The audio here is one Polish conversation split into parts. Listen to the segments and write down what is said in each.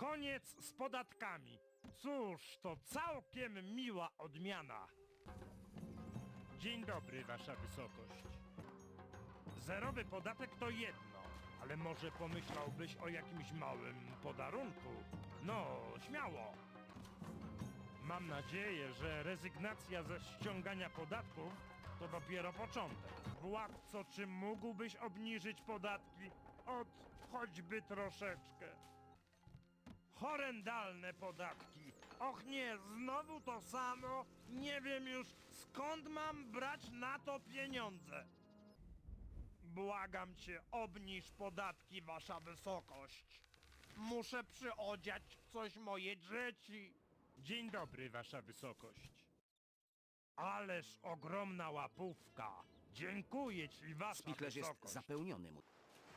Koniec z podatkami. Cóż, to całkiem miła odmiana. Dzień dobry, Wasza Wysokość. Zerowy podatek to jedno, ale może pomyślałbyś o jakimś małym podarunku? No, śmiało. Mam nadzieję, że rezygnacja ze ściągania podatków to dopiero początek. Władco, czy mógłbyś obniżyć podatki od choćby troszeczkę? Horrendalne podatki. Och nie, znowu to samo. Nie wiem już skąd mam brać na to pieniądze. Błagam cię, obniż podatki, wasza wysokość. Muszę przyodziać w coś moje dzieci. Dzień dobry, wasza wysokość. Ależ ogromna łapówka. Dziękuję ci, wasza Spichlerz jest wysokość. zapełniony. mu-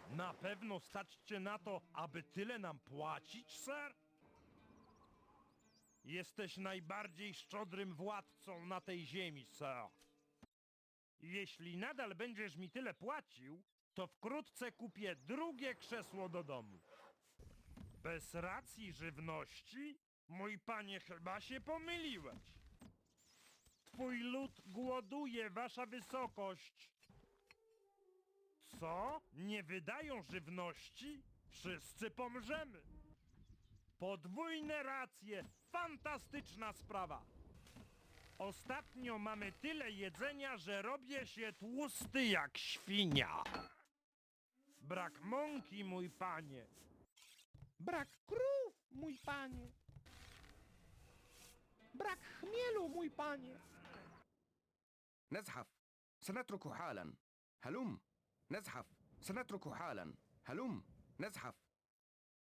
Na pewno stać cię na to, aby tyle nam płacić, ser? Jesteś najbardziej szczodrym władcą na tej ziemi, ser. Jeśli nadal będziesz mi tyle płacił, to wkrótce kupię drugie krzesło do domu. Bez racji żywności? Mój panie, chyba się pomyliłeś. Twój lud głoduje, wasza wysokość. Co? Nie wydają żywności? Wszyscy pomrzemy. Podwójne racje. Fantastyczna sprawa. Ostatnio mamy tyle jedzenia, że robię się tłusty jak świnia. Brak mąki, mój panie. Brak krów, mój panie. Brak chmielu, mój panie. نزحف سنترك حالا هلم نزحف. سنترك حالا. هلم. نزحف.